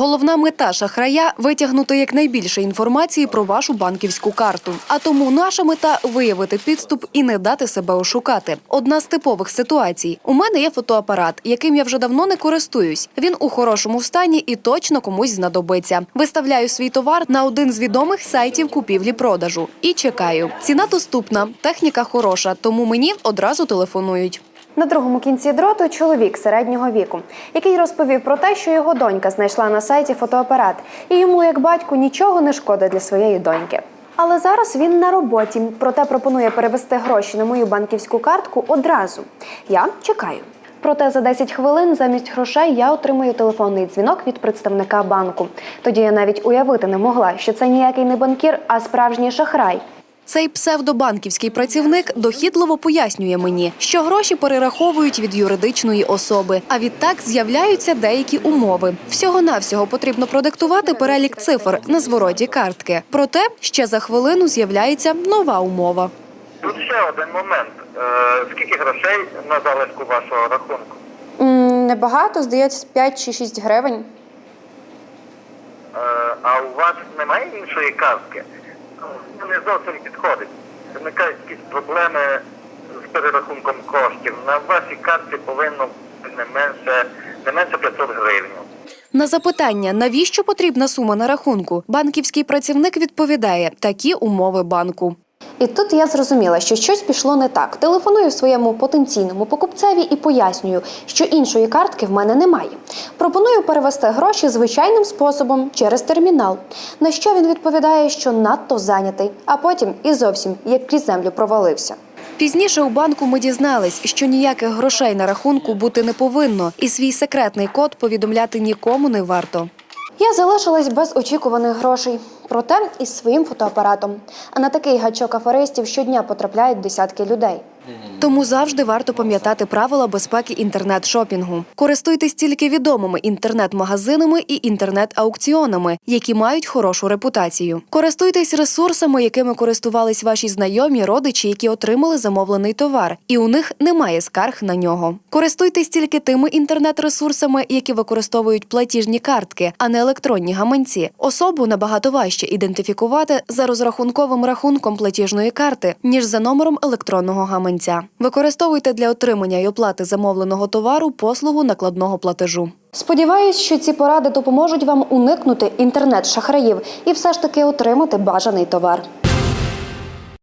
Головна мета шахрая витягнути якнайбільше інформації про вашу банківську карту. А тому наша мета виявити підступ і не дати себе ошукати. Одна з типових ситуацій. У мене є фотоапарат, яким я вже давно не користуюсь. Він у хорошому стані і точно комусь знадобиться. Виставляю свій товар на один з відомих сайтів купівлі-продажу і чекаю. Ціна доступна, техніка хороша, тому мені одразу телефонують. На другому кінці дроту чоловік середнього віку, який розповів про те, що його донька знайшла на сайті фотоапарат, і йому, як батьку, нічого не шкода для своєї доньки. Але зараз він на роботі, проте пропонує перевести гроші на мою банківську картку одразу. Я чекаю. Проте за 10 хвилин замість грошей я отримую телефонний дзвінок від представника банку. Тоді я навіть уявити не могла, що це ніякий не банкір, а справжній шахрай. Цей псевдобанківський працівник дохідливо пояснює мені, що гроші перераховують від юридичної особи, а відтак з'являються деякі умови. Всього-навсього потрібно продиктувати перелік цифр на звороті картки. Проте ще за хвилину з'являється нова умова. Тут ще один момент. Е, скільки грошей на залишку вашого рахунку? Небагато, здається, 5 чи 6 гривень. Е, а у вас немає іншої картки? Ну, Не зовсім підходить. Виникають якісь проблеми з перерахунком коштів. На вашій картці повинно бути не менше, не менше 500 гривень. На запитання, навіщо потрібна сума на рахунку, банківський працівник відповідає такі умови банку. І тут я зрозуміла, що щось пішло не так. Телефоную своєму потенційному покупцеві і пояснюю, що іншої картки в мене немає. Пропоную перевести гроші звичайним способом через термінал. На що він відповідає, що надто зайнятий, а потім і зовсім як крізь землю провалився. Пізніше у банку ми дізнались, що ніяких грошей на рахунку бути не повинно, і свій секретний код повідомляти нікому не варто. Я залишилась без очікуваних грошей, проте із своїм фотоапаратом. А на такий гачок аферистів щодня потрапляють десятки людей. Тому завжди варто пам'ятати правила безпеки інтернет-шопінгу. Користуйтесь тільки відомими інтернет-магазинами і інтернет-аукціонами, які мають хорошу репутацію. Користуйтесь ресурсами, якими користувались ваші знайомі, родичі, які отримали замовлений товар, і у них немає скарг на нього. Користуйтесь тільки тими інтернет-ресурсами, які використовують платіжні картки, а не електронні гаманці. Особу набагато важче ідентифікувати за розрахунковим рахунком платіжної карти, ніж за номером електронного гаманця. Використовуйте для отримання й оплати замовленого товару послугу накладного платежу. Сподіваюсь, що ці поради допоможуть вам уникнути інтернет-шахраїв і все ж таки отримати бажаний товар.